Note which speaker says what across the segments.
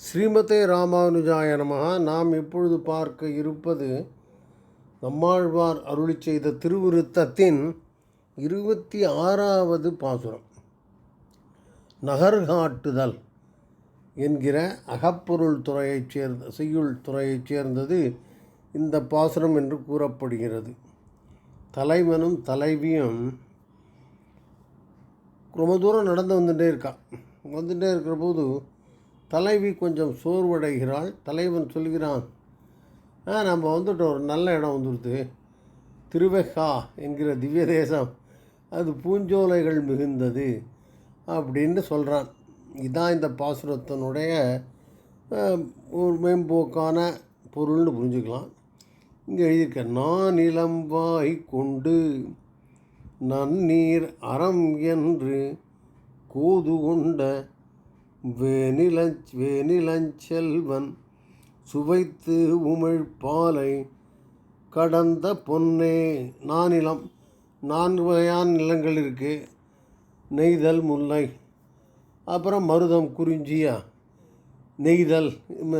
Speaker 1: ஸ்ரீமதே ராமானுஜாய நமஹ. நாம் இப்பொழுது பார்க்க இருப்பது நம்மாழ்வார் அருளி செய்த திருவிருத்தத்தின் இருபத்தி ஆறாவது பாசுரம். நகர்காட்டுதல் என்கிற அகப்பொருள் துறையைச் சேர்ந்த செய்யுள் துறையைச் சேர்ந்தது இந்த பாசுரம் என்று கூறப்படுகிறது. தலைவனும் தலைவியும் ரொம்ப தூரம் நடந்து வந்துகிட்டே இருக்கா வந்துகிட்டே இருக்கிற போது தலைவி கொஞ்சம் சோர்வடைகிறாள். தலைவன் சொல்கிறான் ஆ நம்ம வந்துட்டு ஒரு நல்ல இடம் வந்துடுது திருவெக்கா என்கிற திவ்ய தேசம் அது பூஞ்சோலைகள் மிகுந்தது அப்படின்னு சொல்கிறான் இதான் இந்த பாசுரத்தினுடைய ஒரு மேம்போக்கான பொருள்னு புரிஞ்சுக்கலாம். இங்கே எழுதியிருக்க நான் இளம்பாய் கொண்டு நன்னீர் அறம் என்று கோது கொண்ட வேணிலஞ்ச் வேனிலஞ்செல்வன் சுவைத்து உமிழ் பாலை கடந்த பொன்னே நானிலம். நான்கு வகையான நிலங்கள் இருக்குது நெய்தல் முல்லை. அப்புறம் மருதம் குறிஞ்சியா? நெய்தல்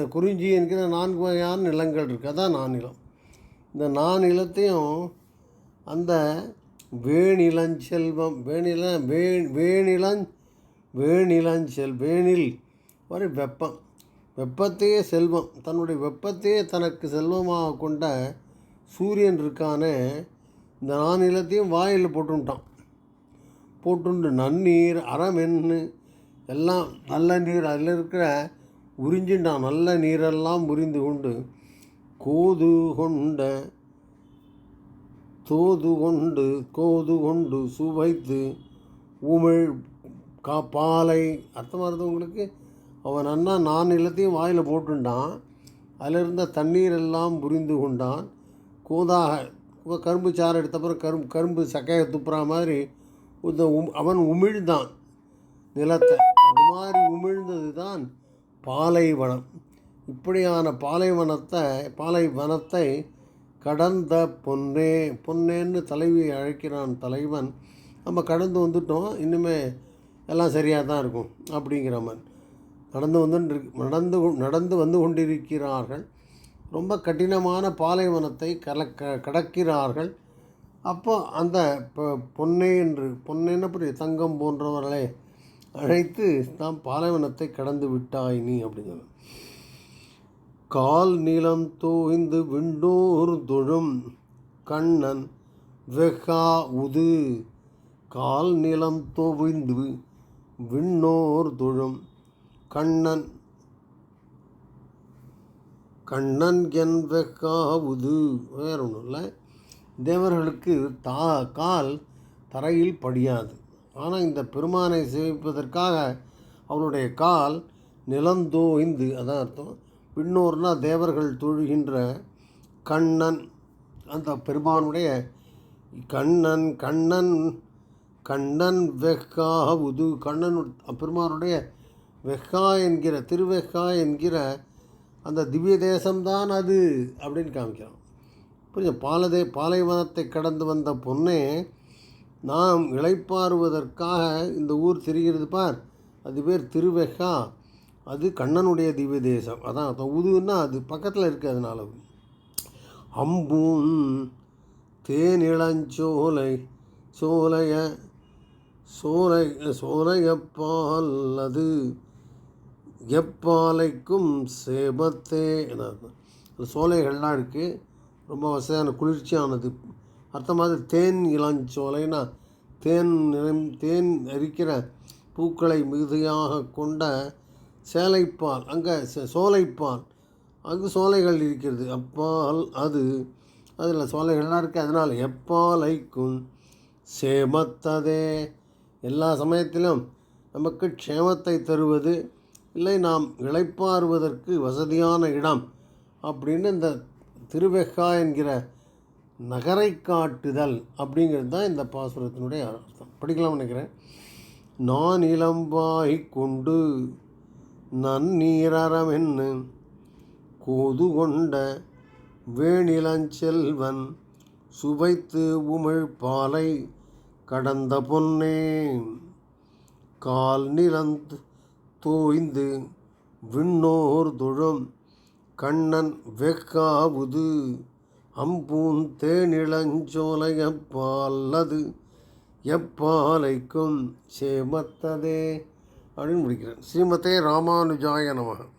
Speaker 1: குறிஞ்சி என்கிற நான்கு வகையான நிலங்கள் இருக்குது அதான் நானிலம். இந்த நானிலத்தையும் அந்த வேணிலஞ்செல்வம் வேணில வே வேணிலஞ் வேணிலஞ்செல் வேணில் வரை வெப்பம். வெப்பத்தையே செல்வம். தன்னுடைய வெப்பத்தையே தனக்கு செல்வமாக கொண்ட சூரியன் இருக்கானே இந்த நானிலத்தையும் வாயில் போட்டுட்டான் போட்டுண்டு நன்னீர் அறமென்னு எல்லாம் நல்ல நீர் அதில் இருக்கிற உறிஞ்சின்றான் நல்ல நீரெல்லாம் உறிந்து கொண்டு கோது கொண்ட தோது கொண்டு கோது கொண்டு சுவைத்து உமிழ் கா பாலை அர்த்தமாக இருந்தது உங்களுக்கு? அவன் அண்ணா நான் எல்லாத்தையும் வாயில் போட்டுண்டான். அதில் இருந்த தண்ணீர் எல்லாம் புரிந்து கொண்டான். கூதாக கரும்பு சாறு எடுத்தப்புறம் கரும்பு கரும்பு சக்கையை துப்புற மாதிரி இந்த உம் அவன் உமிழ்ந்தான். நிலத்தை அது மாதிரி உமிழ்ந்தது தான் பாலைவனம். இப்படியான பாலைவனத்தை பாலைவனத்தை கடந்த பொன்னே பொன்னேன்னு தலைவி அழைக்கிறான் தலைவன். நம்ம கடந்து வந்துட்டோம். இன்னுமே எல்லாம் சரியாக தான் இருக்கும் அப்படிங்கிற மாதிரி. நடந்து வந்து நடந்து நடந்து வந்து கொண்டிருக்கிறார்கள். ரொம்ப கடினமான பாலைவனத்தை கல க கடக்கிறார்கள். அப்போ அந்த பொ- பொன்னை என்று பொன்னைன்னு அப்படி தங்கம் போன்றவர்களை அழைத்து தாம் பாலைவனத்தை கடந்து விட்டாய் நீ அப்படின்னு கால் நீளம் தோய்ந்து விண்டோர் தொழும் கண்ணன் வெகா உது. கால் நிலம் தோய்ந்து விண்ணோர் தொழும் கண்ணன் கண்ணன் என் வேற ஒன்றும் இல்லை. தேவர்களுக்கு தா கால் தரையில் படியாது. ஆனால் இந்த பெருமானை சேவிப்பதற்காக அவருடைய கால் நிலந்தோய்ந்து அதான் அர்த்தம் விண்ணோர்னால் தேவர்கள் தொழுகின்ற கண்ணன் அந்த பெருமானுடைய கண்ணன் கண்ணன் கண்ணன் வெக்காவுது கண்ணன் பெருமானுடைய வெஹ்கா என்கிற திருவெஹ்கா என்கிற அந்த திவ்ய தேசம்தான் அது அப்படின்னு காமிக்கிறான். புரியுது பாலதே பாலைவனத்தை கடந்து வந்த பொண்ணே நாம் இளைப்பாறுவதற்காக இந்த ஊர் தெரிகிறது பார். அது பேர் திருவெஹா அது கண்ணனுடைய திவ்ய தேசம். அதான் உதுன்னா அது பக்கத்தில் இருக்குது அதனால. அம்பும் தேனிளஞ்சோலை சோலைய சோலை சோலையப்பால் அது எப்பாலைக்கும் சேபத்தே என்ன சோலைகள்லாம் இருக்குது ரொம்ப வசதியான குளிர்ச்சியானது. அர்த்தமாக தேன் இளஞ்சோலைனா தேன் நிறை தேன் அரிக்கிற பூக்களை மிகுதியாக கொண்ட சேலைப்பால் அங்கே சோலைப்பால். அங்கு சோலைகள் இருக்கிறது. அப்பால் அது அதில் சோலைகள்லாம் இருக்குது அதனால் எப்பாலைக்கும் சேமத்ததே எல்லா சமயத்திலும் நமக்கு க்ஷேமத்தை தருவது இல்லை நாம் இளைப்பாறுவதற்கு வசதியான இடம் அப்படின்னு இந்த திருவெக்கா என்கிற நகரை காட்டுதல் அப்படிங்கிறது தான் இந்த பாசுரத்தினுடைய அர்த்தம். படிக்கலாம்னு நினைக்கிறேன். நான் இளம்பாய் கொண்டு நன்னீரறமென்னு கோது கொண்ட வேணிலஞ்செல்வன் சுவைத்து உமிழ் பாலை கடந்த பொன்னே கால் நிலந்து தோய்ந்து விண்ணோர் துழம் கண்ணன் வெக்காவுது அம்பூன் தேனிழஞ்சோலையப்பாலது எப்பாலைக்கும் சேமத்ததே அப்படின்னு முடிக்கிறேன். ஸ்ரீமதே ராமானுஜாய நமக.